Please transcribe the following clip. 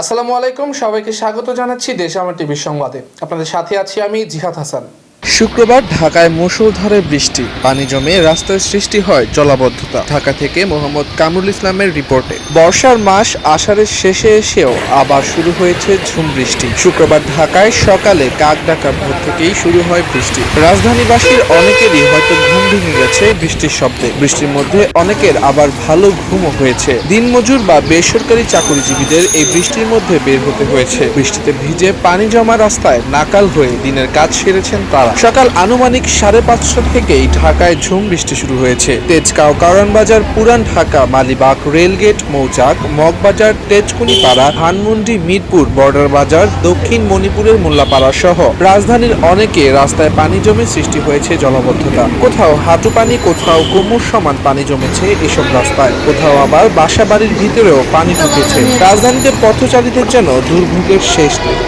আসসালামু আলাইকুম, সবাইকে স্বাগত জানাচ্ছি দেশ আমার টিভির সংবাদে। আপনাদের সাথে আছি আমি জিহাদ হাসান। শুক্রবার ঢাকায় মুষলধারে বৃষ্টি। পানি জমে রাস্তায় সৃষ্টি হয় জলাবদ্ধতা। ঢাকা থেকে মোহাম্মদ কামরুল ইসলামের রিপোর্টে। বর্ষার মাস আষাঢ়ের শেষে এসেও আবার শুরু হয়েছে ঝুম বৃষ্টি। শুক্রবার ঢাকায় সকালে কাক ডাকা ভোর থেকেই শুরু হয় বৃষ্টি। রাজধানীবাসীর অনেকেরই হয়তো ঘুম গেছে বৃষ্টির শব্দে। বৃষ্টির মধ্যে অনেকের আবার ভালো ঘুমও হয়েছে। দিনমজুর বা বেসরকারি চাকরিজীবীদের এই বৃষ্টির মধ্যে বের হতে হয়েছে। বৃষ্টিতে ভিজে পানি জমা রাস্তায় নাকাল হয়ে দিনের কাজ সেরেছেন তারা। সকাল আনুমানিক সাড়ে পাঁচটা থেকেই ঢাকায় ঝুম বৃষ্টি শুরু হয়েছে। তেজগাঁও কারণ বাজার পুরান ঢাকা, মালিবাগ, রেলগেট, মৌচাক, মগবাজার তেজকুনি পাড়া ধানমন্ডি, মিরপুর, বর্ডার বাজার, দক্ষিণ মণিপুরের মোল্লাপাড়া সহ রাজধানীর অনেকে রাস্তায় পানি জমে সৃষ্টি হয়েছে জলাবদ্ধতা। কোথাও হাঁটু পানি কোথাও কোমর সমান পানি জমেছে এসব রাস্তায়। কোথাও আবার বাসা বাড়ির ভিতরেও পানি ঢুকেছে। রাজধানীতে পথচারীদের যেন দুর্ভোগের শেষ নেই।